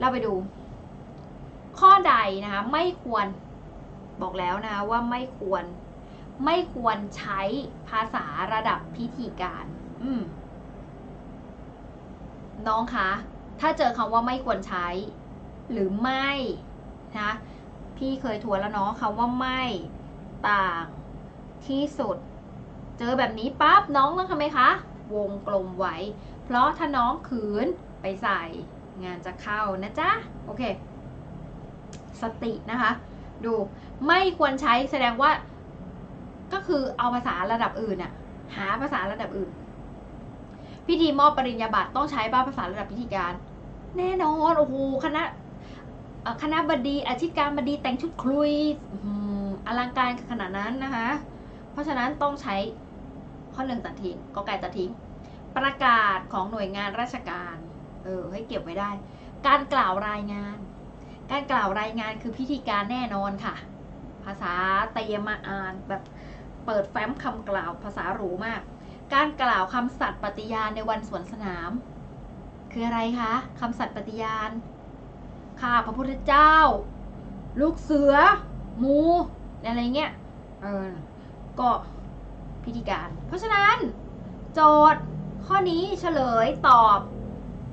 เราไปดู ข้อใดนะคะไม่ควรบอกแล้วนะว่าไม่ควร ไม่ควรใช้ภาษาระดับพิธีการ อืมน้องคะ ถ้าเจอคำว่าไม่ควรใช้ หรือไม่นะพี่เคยทวนแล้วเนาะคำว่าไม่ต่างที่สุด เจอแบบนี้ปั๊บน้องต้องทำไมคะ วงกลมไว้ เพราะถ้าน้องขืนไปใส่ งานจะเข้านะจ๊ะ โอเค สตินะคะ ดูไม่ควรใช้แสดงว่า ก็คือเอาภาษาระดับอื่นอะหาภาษาระดับอื่น พิธีมอบปริญญาบัตรต้องใช้บ้าภาษาระดับพิธีการ แน่นอนโอ้โหคณะคณะบดีอาชิการบดีแต่งชุดคลุยอลังการขนาดนั้นนะคะ เพราะฉะนั้นต้องใช้ข้อหนึ่งตัดทิ้งกอไก่ตัดทิ้ง ประกาศของหน่วยงานราชการ เออให้เก็บไว้ได้ การกล่าวรายงาน การกล่าวรายงานคือพิธีการแน่นอนค่ะ ภาษาเตยมมาอ่านแบบเปิดแฟ้มคำกล่าวภาษาหรูมาก การกล่าวคำสัตย์ปฏิญาณในวันสวนสนาม คืออะไรคะคำสัตย์ปฏิญาณข้าพระพุทธเจ้า ลูกเสือ หมูอะไรเงี้ยเออก็พิธีการ เพราะฉะนั้น โจทย์ข้อนี้เฉลยตอบ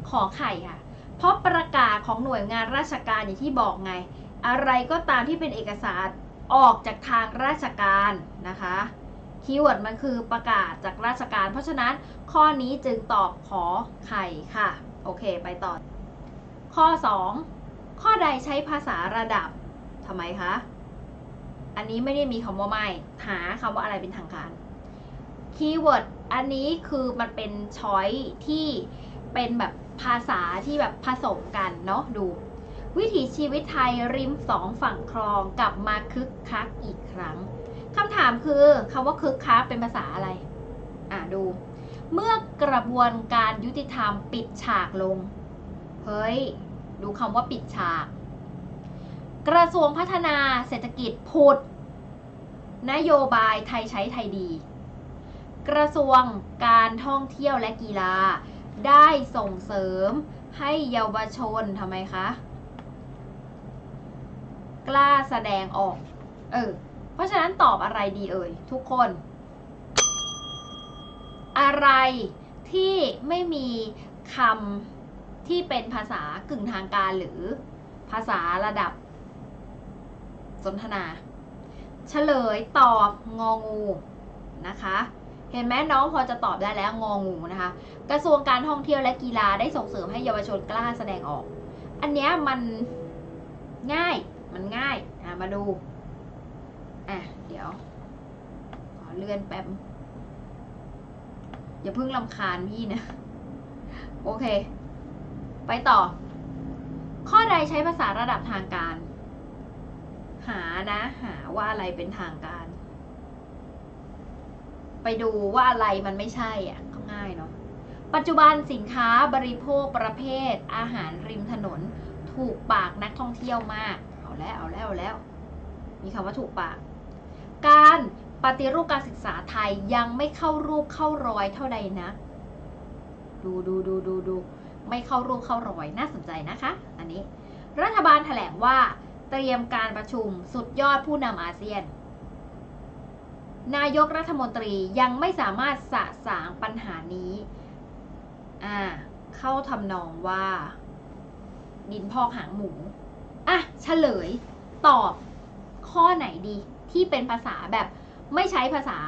ขอไข่ค่ะ เพราะประกาศของหน่วยงานราชการอย่างที่บอกไง อะไรก็ตามที่เป็นเอกสารออกจากทางราชการนะคะคีย์เวิร์ดมันคือประกาศจากราชการ เพราะฉะนั้นข้อนี้จึงตอบขอไข่ค่ะ โอเคไปต่อ ข้อ 2 ข้อใดใช้ภาษาระดับทำไมคะ อันนี้ไม่ได้มีคำว่าไม่ หาคำว่าอะไรเป็นทางการ คีย์เวิร์ดอันนี้คือมันเป็นช้อยที่เป็นแบบ ภาษาที่แบบผสมกันเนาะดู วิถีชีวิตไทยริมสองฝั่งคลองกลับมาคึกคักอีกครั้งคำถามคือคำว่าคึกคักเป็นภาษาอะไร อะดู เมื่อกระบวนการยุติธรรมปิดฉากลง เฮ้ย ดูคำว่าปิดฉาก กระทรวงพัฒนาเศรษฐกิจผุด นโยบายไทยใช้ไทยดี กระทรวงการท่องเที่ยวและกีฬา ได้ส่งเสริมให้เยาวชนทำไมคะ กล้าแสดงออก เออ เพราะฉะนั้นตอบอะไรดีเอ่ย ทุกคน อะไรที่ไม่มีคำที่เป็นภาษากึ่งทางการหรือภาษาระดับ สนทนา เฉลยตอบงองูนะคะ เห็นไหมน้องพอจะตอบได้แล้วงองูนะคะ กระทรวงการท่องเที่ยวและกีฬาได้ส่งเสริมให้เยาวชนกล้าแสดงออก อันเนี้ยมันง่ายมันง่ายอะมาดูอะเดี๋ยวขอเลื่อนแป๊บอย่าเพิ่งลำคาญพี่นะ โอเค ไปต่อ ข้อใดใช้ภาษาระดับทางการ หานะ หาว่าอะไรเป็นทางการ ไปดูว่าอะไรมันไม่ใช่อะก็ง่ายเนาะปัจจุบันสินค้าบริโภคประเภท อาหารริมถนน ถูกปากนักท่องเที่ยวมาก เอาแล้วเอาแล้วเอาแล้ว มีคำว่าถูกปาก การปฏิรูปการศึกษาไทยยังไม่เข้ารูปเข้ารอยเท่าใดนะ ดูดูดูดูดูไม่เข้ารูปเข้ารอยน่าสนใจนะคะ อันนี้ รัฐบาลแถลงว่าเตรียมการประชุมสุดยอดผู้นำอาเซียน นายกรัฐมนตรียังไม่สามารถสะสางปัญหานี้ อ่า เข้าทำนองว่า ดินพอกหางหมู อะเฉลย ตอบข้อไหนดีที่เป็นภาษาแบบไม่ใช้ภาษา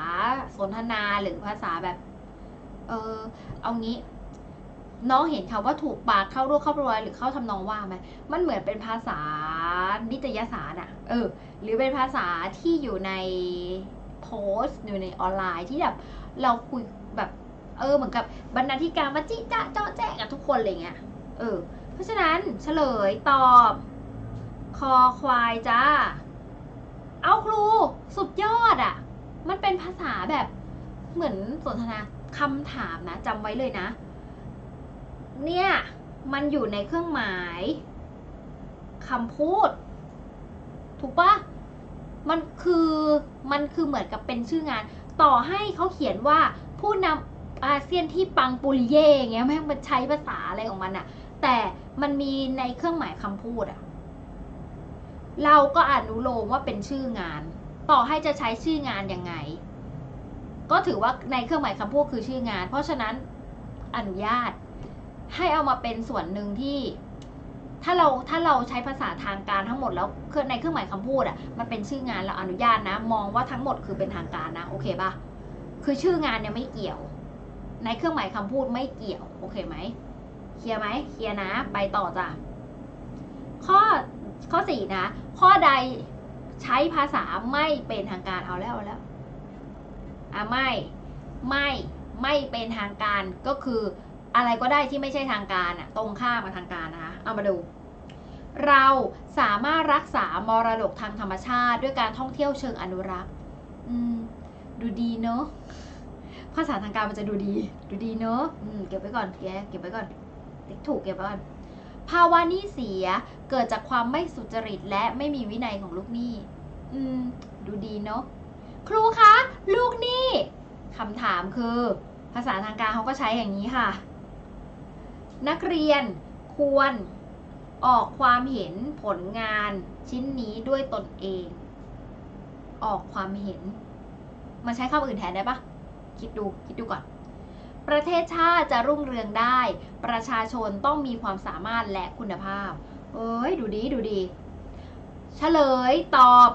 สนทนาหรือภาษาแบบ เออเอางี้ น้องเห็นคำว่าถูกปากเข้ารูปเข้ารวยหรือเข้าทำนองว่าไหมมันเหมือนเป็นภาษานิตยสารอะเออ หรือเป็นภาษาที่อยู่ใน โพสต์อยู่ในออนไลน์ที่แบบเราคุยแบบเออเหมือนกับบรรณาธิการมาจิจ้าเจ้าแจ้กับทุกคนอะไรเงี้ยเออ เพราะฉะนั้นเฉลยตอบคอควายจ้า เอาครูสุดยอดอะ่ะ มันเป็นภาษาแบบเหมือนสนทนาคำถามนะจำไว้เลยนะ เนี่ย มันอยู่ในเครื่องหมายคำพูด ถูกปะ มันคือมันคือเหมือนกับเป็นชื่องาน ต่อให้เขาเขียนว่าผู้นำอาเซียนที่ปังปุริเย่เงี้ยแม่งมันใช้ภาษาอะไรของมันอะแต่มันมีในเครื่องหมายคำพูดอะเราก็อนุโลมว่าเป็นชื่องาน ต่อให้จะใช้ชื่องานยังไง ก็ถือว่าในเครื่องหมายคำพูดคือชื่องาน เพราะฉะนั้นอนุญาตให้เอามาเป็นส่วนหนึ่งที่ ถ้าเราถ้าเราใช้ภาษาทางการทั้งหมดแล้วในเครื่องหมายคำพูดอะมันเป็นชื่องานเราอนุญาตนะ มองว่าทั้งหมดคือเป็นทางการนะโอเคปะคือชื่องานเนี่ยไม่เกี่ยว ในเครื่องหมายคำพูดไม่เกี่ยวโอเคไหมเคลียร์ไหมเคลียร์นะ ไปต่อจ้ะข้อข้อสี่นะ ข้อใดใช้ภาษาไม่เป็นทางการเอาแล้วเอาแล้วอะไม่ไม่ไม่เป็นทางการก็คืออะไรก็ได้ที่ไม่ใช่ทางการอะตรงข้ามกับทางการนะคะ เอามาดู เราสามารถรักษามรดกทางธรรมชาติ ด้วยการท่องเที่ยวเชิงอนุรักษ์ดูดีเนอะภาษาทางการมันจะดูดี ดูดีเนอะเก็บไว้ก่อนแกเก็บไว้ก่อนติ๊กถูกเก็บไว้ก่อนภาวะนี้เสียเกิดจากความไม่สุจริตและไม่มีวินัยของลูกหนี้อืม ดูดีเนอะครูคะ ลูกหนี้คำถามคือ ภาษาทางการเขาก็ใช้อย่างนี้ค่ะ นักเรียนควร ออกความเห็นผลงานชิ้นนี้ด้วยตนเอง ออกความเห็น มันใช้คำอื่นแทนได้ปะคิดดูคิดดูก่อน ประเทศชาติจะรุ่งเรืองได้ ประชาชนต้องมีความสามารถและคุณภาพ เอ้ย ดูดีดูดีเฉลยตอบ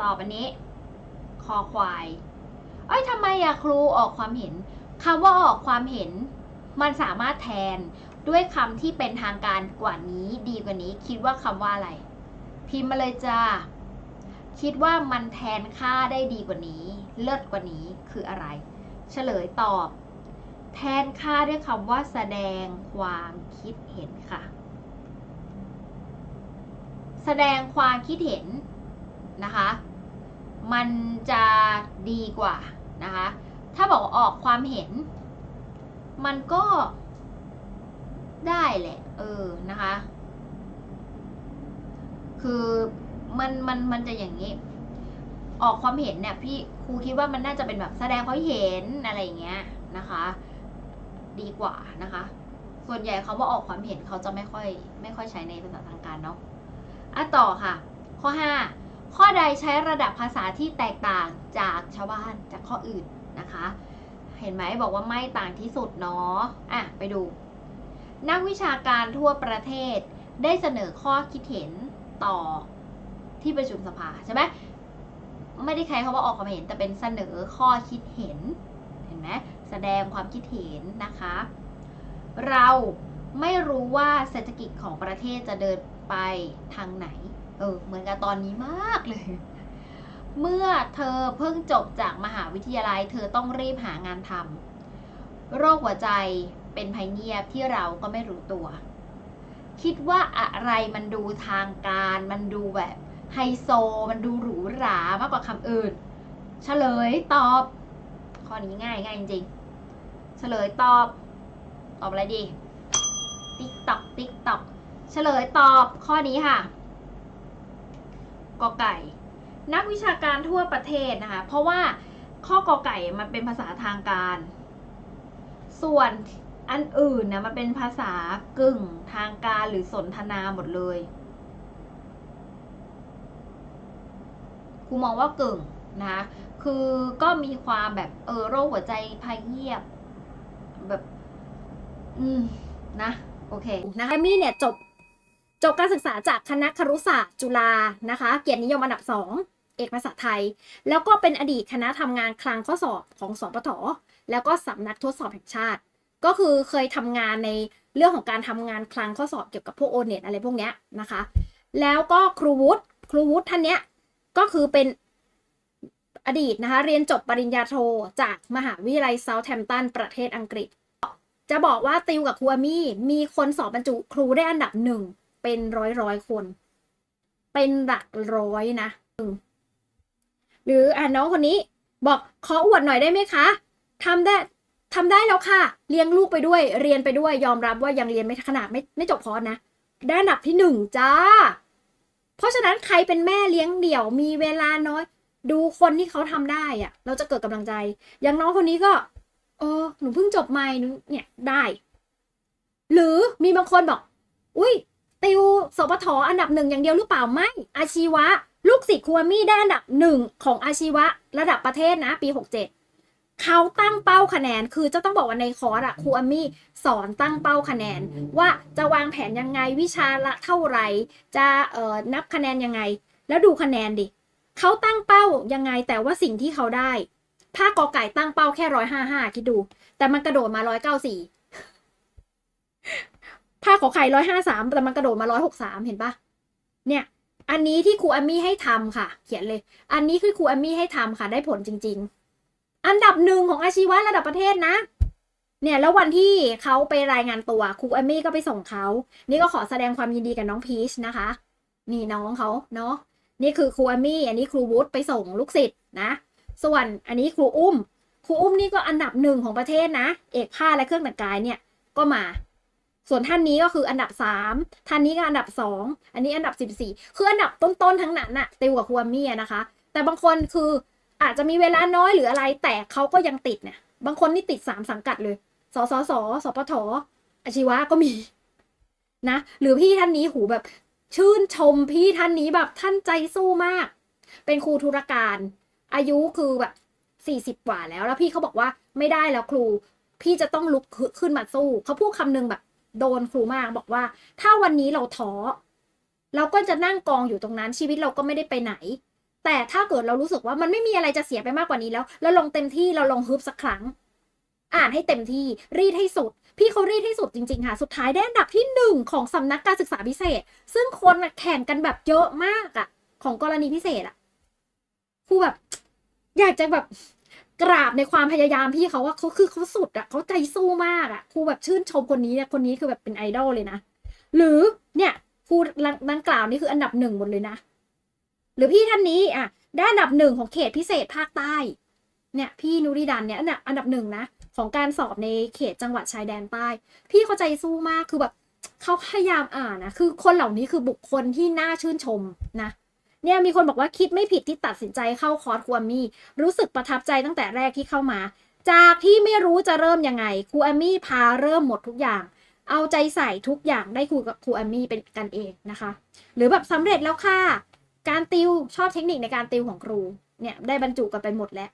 ตอบอันนี้ คอควาย เอ้ยทำไมอะครูออกความเห็นคำว่าออกความเห็น มันสามารถแทนด้วยคำที่เป็นทางการกว่านี้ดีกว่านี้ คิดว่าคำว่าอะไร พิมพ์มาเลยจ้าคิดว่ามันแทนค่าได้ดีกว่านี้ เลิศกว่านี้คืออะไร เฉลยตอบ แทนค่าด้วยคำว่าแสดงความคิดเห็นค่ะ แสดงความคิดเห็นนะคะ มันจะดีกว่านะคะ ถ้าบอกออกความเห็น มันก็ได้แหละ เออนะคะ คือมันมันมันจะอย่างนี้ ออกความเห็นเนี่ยพี่ครูคิดว่ามันน่าจะเป็นแบบแสดงความเห็นอะไรอย่างเงี้ยนะคะ ดีกว่านะคะ ส่วนใหญ่คาว่าออกความเห็นเขาจะไม่ค่อย ไม่ค่อยใช้ในภาษาทางการเนาะอะต่อค่ะ ข้อ 5 ข้อใดใช้ระดับภาษาที่แตกต่างจากชาวบ้านจากข้ออื่นนะคะ เห็นไหมบอกว่าไม่ต่างที่สุดเนาะอะไปดู นักวิชาการทั่วประเทศได้เสนอข้อคิดเห็นต่อที่ประชุมสภาใช่ไหมไม่ได้ใครเขาว่าออกความเห็นแต่เป็นเสนอข้อคิดเห็น เห็นไหมแสดงความคิดเห็นนะคะ เราไม่รู้ว่าเศรษฐกิจของประเทศจะเดินไปทางไหน เออ เหมือนกับตอนนี้มากเลย เมื่อเธอเพิ่งจบจากมหาวิทยาลัย เธอต้องรีบหางานทำโรคหัวใจเป็นภัยเงียบที่เราก็ไม่รู้ตัว คิดว่าอะไรมันดูทางการ มันดูแบบไฮโซ มันดูหรูหรามากกว่าคำอื่น เฉลยตอบ ข้อนี้ง่ายง่ายจริงๆ เฉลยตอบ ตอบอะไรดี ติ๊กตอกติ๊กตอกเฉลยตอบข้อนี้ค่ะกอไก่ นักวิชาการทั่วประเทศนะคะ เพราะว่าข้อกอไก่มันเป็นภาษาทางการ ส่วนอันอื่นนะมันเป็นภาษากึ่งทางการหรือสนทนาหมดเลยครูมองว่ากึ่งนะคะคือก็มีความแบบเออโรคหัวใจภัยเงียบ แบบ อืม นะ โอเคนะคะเอมี่เนี่ยจบจบการศึกษาจากคณะครุศาสตร์จุฬานะคะ เกียรตินิยมอันดับ2 เอกภาษาไทย แล้วก็เป็นอดีตคณะทำงานคลังข้อสอบของสปทแล้วก็สำนักทดสอบแห่งชาติ ก็คือเคยทำงานในเรื่องของการทำงานคลังข้อสอบเกี่ยวกับพวกโอเน็ตอะไรพวกเนี้ยนะคะ แล้วก็ครูวุฒิครูวุฒิท่านเนี้ยก็คือเป็นอดีตนะคะเรียนจบปริญญาโทจากมหาวิทยาลัยเซาท์แฮมป์ตันประเทศอังกฤษ จะบอกว่าติวกับครูอามี่มีคนสอบบรรจุครูได้อันดับหนึ่งเป็นร้อยร้อยคน เป็นหลักร้อยนะ หรืออะน้องคนนี้บอกขออวดหน่อยได้ไหมคะทำได้ทำได้แล้วค่ะ เลี้ยงลูกไปด้วย เรียนไปด้วย ยอมรับว่ายังเรียนไม่ขนาดไม่ไม่จบคอร์สนะ ได้อันดับที่หนึ่งจ้า เพราะฉะนั้นใครเป็นแม่เลี้ยงเดี่ยว มีเวลาน้อย ดูคนที่เขาทำได้อะเราจะเกิดกำลังใจ อย่างน้องคนนี้ก็เออหนูเพิ่งจบใหม่หนูเนี่ยได้ หรือมีบางคนบอก อุ้ยติวสปทอันดับหนึ่งอย่างเดียวหรือเปล่าไม่อาชีวะ ลูกศิษย์ครูอามี่ได้อันดับหนึ่งของอาชีวะระดับประเทศนะปี 67 เขาตั้งเป้าคะแนน คือจะต้องบอกว่าในคอร์สอะครูอามี่สอนตั้งเป้าคะแนน ว่าจะวางแผนยังไงวิชาละเท่าไหร่ จะเอ่อนับคะแนนยังไง แล้วดูคะแนนดิเขาตั้งเป้ายังไงแต่ว่าสิ่งที่เขาได้ภาคกอไก่ตั้งเป้าแค่ร้อยห้าห้าคิดดู แต่มันกระโดดมาร้อยเก้าสี่ภาคขอไข่ร้อยห้าสามแต่มันกระโดดมาร้อยหกสามเห็นปะเนี่ย อันนี้ที่ครูอามี่ให้ทำค่ะ เขียนเลย อันนี้คือครูอามี่ให้ทำค่ะ ได้ผลจริง ๆ อันดับหนึ่งของอาชีวะระดับประเทศนะ เนี่ยแล้ววันที่เขาไปรายงานตัวครูอามี่ก็ไปส่งเขานี่ก็ขอแสดงความยินดีกับน้องพีชนะคะ นี่น้องเขาเนาะนี่คือครูอามี่อันนี้ครูวุฒไปส่งลูกศิษย์นะ ส่วนอันนี้ครูอุ้ม ครูอุ้มนี่ก็อันดับหนึ่งของประเทศนะ เอกผ้าและเครื่องแต่งกายเนี่ยก็มา ส่วนท่านนี้ก็คืออันดับสามท่านนี้ก็อันดับสองอันนี้อันดับสิบสี่คืออันดับต้นๆทั้งนั้นน่ะติวกับครูอามี่นะคะ แต่บางคนคืออาจจะมีเวลาน้อยหรืออะไร แต่เขาก็ยังติดเนี่ย บางคนนี่ติดสามสังกัดเลย สสส สปทอาชีวะก็มีนะ หรือพี่ท่านนี้หูแบบชื่นชมพี่ท่านนี้แบบท่านใจสู้มาก เป็นครูธุรการ อายุคือแบบสี่สิบ40 กว่าแล้ว แล้วพี่เขาบอกว่าไม่ได้แล้วครู พี่จะต้องลุกขึ้นมาสู้ เขาพูดคำนึงแบบ โดนครูมากบอกว่า ถ้าวันนี้เราท้อเราก็จะนั่งกองอยู่ตรงนั้นชีวิตเราก็ไม่ได้ไปไหน แต่ถ้าเกิดเรารู้สึกว่ามันไม่มีอะไรจะเสียไปมากกว่านี้แล้วแล้วลงเต็มที่เราลงฮึบสักครั้ง อ่านให้เต็มที่รีดให้สุด พี่เขารีดให้สุดจริงๆค่ะ สุดท้ายได้อันดับที่หนึ่งของสำนักการศึกษาพิเศษ ซึ่งคนแข่งกันแบบเยอะมากอะของกรณีพิเศษอะครูแบบ อยากจะแบบ กราบในความพยายามพี่เขาว่าเขาคือเขาสุดอะเขาใจสู้มากอะครูแบบชื่นชมคนนี้เนี่ยคนนี้คือแบบเป็นไอดอลเลยนะ หรือเนี่ยครูดังกล่าวนี่คืออันดับหนึ่งหมดเลยนะ หรือพี่ท่านนี้อะได้อันดับหนึ่งของเขตพิเศษภาคใต้ เนี่ยพี่นุริดันเนี่ยอันดับอันดับหนึ่งนะของการสอบในเขตจังหวัดชายแดนใต้ พี่เขาใจสู้มากคือแบบเขาพยายามอ่านนะคือคนเหล่านี้คือบุคคลที่น่าชื่นชมนะ เนี่ยมีคนบอกว่าคิดไม่ผิดที่ตัดสินใจเข้าคอร์สครูอามี่รู้สึกประทับใจตั้งแต่แรกที่เข้ามา จากที่ไม่รู้จะเริ่มยังไงครูอามี่พาเริ่มหมดทุกอย่าง เอาใจใส่ทุกอย่างได้คุยกับครูอามี่เป็นกันเองนะคะ หรือแบบสำเร็จแล้วค่ะการติวชอบเทคนิคในการติวของครูเนี่ยได้บรรจุกันไปหมดแล้ว